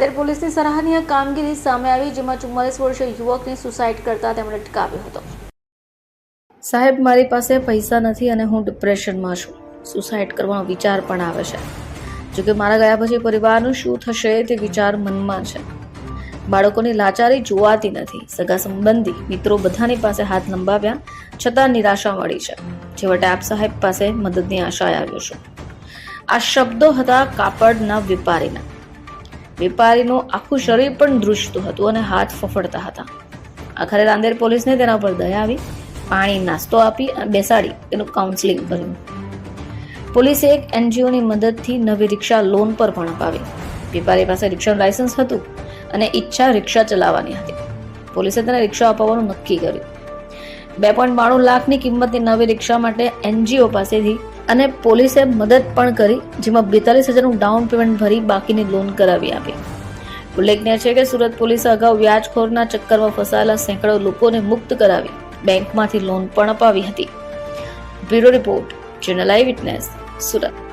ત્યારે પોલીસની સરાહનીય કામગીરી સામે આવી, જેમાં ચુમ્માલીસ વર્ષીય યુવકને સુસાઇડ કરતા તેમણે અટકાવ્યો હતો. સાહેબ, મારી પાસે પૈસા નથી અને હું ડિપ્રેશનમાં છું. સુસાઇડ કરવાનો વિચાર પણ આવે છે. જોકે મારા ગયા પછી પરિવારનું શું થશે તે વિચાર મનમાં છે. બાળકોની લાચારી જોવાતી નથી. સગા સંબંધી, મિત્રો બધાની પાસે હાથ લંબાવ્યા છતાં નિરાશા મળી છે. છેવટે આપ સાહેબ પાસે મદદની આશાએ આવ્યો છું. આ શબ્દો હતા કાપડના વેપારીના. વેપારીનું આખું શરીર પણ ધ્રુજતું હતું અને હાથ ફફડતા હતા. આખરે રાંદેર પોલીસને તેના પર દયા આવી, પાણી, નાસ્તો આપી અને બેસાડી તેનું કાઉન્સેલિંગ કર્યું. પોલીસે એક એનજીઓની મદદથી નવી રિક્ષા લોન પર પણ અપાવી. વેપારી પાસે રિક્ષાનું લાયસન્સ હતું અને ઈચ્છા રિક્ષા ચલાવવાની હતી. પોલીસે તેને રિક્ષા અપાવવાનું નક્કી કર્યું. બે પોઈન્ટ બાણું લાખની કિંમતની નવી રિક્ષા માટે એનજીઓ પાસેથી અને પોલીસે મદદ પણ કરી, જેમાં બેતાલીસ હજારનું ડાઉન પેમેન્ટ ભરી બાકીની લોન કરાવી આપી. ઉલ્લેખનીય છે કે સુરત પોલીસે અગાઉ વ્યાજખોરના ચક્કરમાં ફસાયેલા સેંકડો લોકોને મુક્ત કરાવી બેંકમાંથી લોન પણ અપાવી હતી. Bureau report, channel I witness, Surat.